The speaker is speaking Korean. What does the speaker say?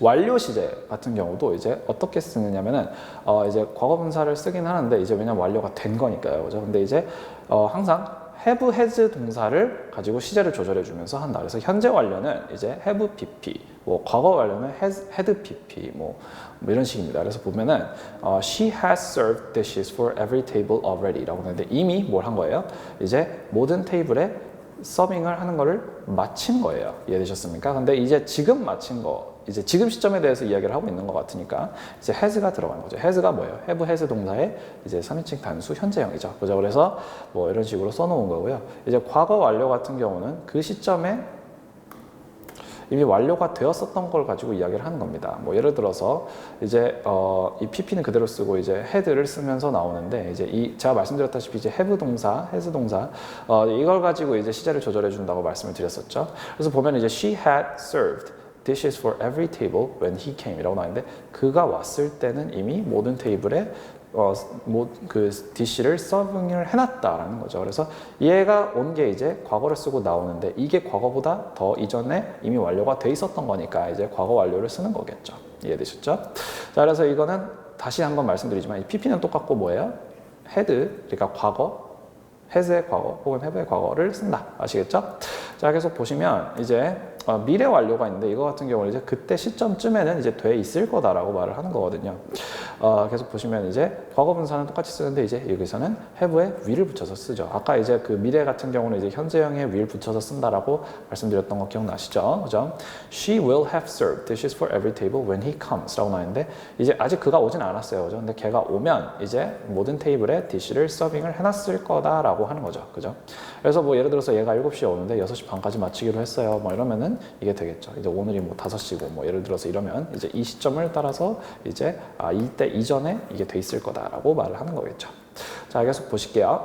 완료 시제 같은 경우도 이제 어떻게 쓰느냐면은 어 이제 과거 분사를 쓰긴 하는데 이제 왜냐면 완료가 된 거니까요. 그죠? 근데 이제 어 항상 have has 동사를 가지고 시제를 조절해 주면서 한다. 그래서 현재 완료는 이제 have pp, 뭐 과거 완료는 has had pp, 뭐, 뭐 이런 식입니다. 그래서 보면은 어, she has served dishes for every table already라고 하는데 이미 뭘 한 거예요? 이제 모든 테이블에 서빙을 하는 거를 마친 거예요. 이해되셨습니까? 근데 이제 지금 마친 거, 이제 지금 시점에 대해서 이야기를 하고 있는 것 같으니까 이제 has가 들어가는 거죠. has가 뭐예요? have has 동사의 이제 3인칭 단수 현재형이죠. 그죠? 그래서 뭐 이런 식으로 써놓은 거고요. 이제 과거 완료 같은 경우는 그 시점에 이미 완료가 되었었던 걸 가지고 이야기를 하는 겁니다. 뭐 예를 들어서 이제 어, 이 pp는 그대로 쓰고 이제 had를 쓰면서 나오는데 이제 이 제가 말씀드렸다시피 이제 have 동사, has 동사 어, 이걸 가지고 이제 시제를 조절해 준다고 말씀을 드렸었죠. 그래서 보면 이제 she had served dishes for every table when he came이라고 나오는데 그가 왔을 때는 이미 모든 테이블에 어, 뭐, 그 디시를 서빙을 해놨다라는 거죠. 그래서 얘가 온 게 이제 과거를 쓰고 나오는데 이게 과거보다 더 이전에 이미 완료가 돼 있었던 거니까 이제 과거 완료를 쓰는 거겠죠. 이해되셨죠? 자, 그래서 이거는 다시 한번 말씀드리지만 이 PP는 똑같고 뭐예요? had, 그러니까 과거, has의 과거 혹은 have의 과거를 쓴다. 아시겠죠? 자, 계속 보시면 이제 어, 미래 완료가 있는데 이거 같은 경우는 이제 그때 시점쯤에는 이제 돼 있을 거다라고 말을 하는 거거든요. 어, 계속 보시면 이제 과거 분사는 똑같이 쓰는데 이제 여기서는 have에 will을 붙여서 쓰죠. 아까 이제 그 미래 같은 경우는 이제 현재형에 will 붙여서 쓴다라고 말씀드렸던 거 기억나시죠? 그죠? She will have served dishes for every table when he comes라고 나왔는데 이제 아직 그가 오진 않았어요. 그죠? 근데 걔가 오면 이제 모든 테이블에 디시를 서빙을 해놨을 거다라고 하는 거죠. 그죠? 그래서 뭐 예를 들어서 얘가 7시에 오는데 6시 반까지 마치기로 했어요. 뭐 이러 이게 되겠죠. 이제 오늘이 뭐 5시고 뭐 예를 들어서 이러면 이제 이 시점을 따라서 이제 아, 이때 이전에 이게 돼 있을 거다라고 말을 하는 거겠죠. 자, 계속 보실게요.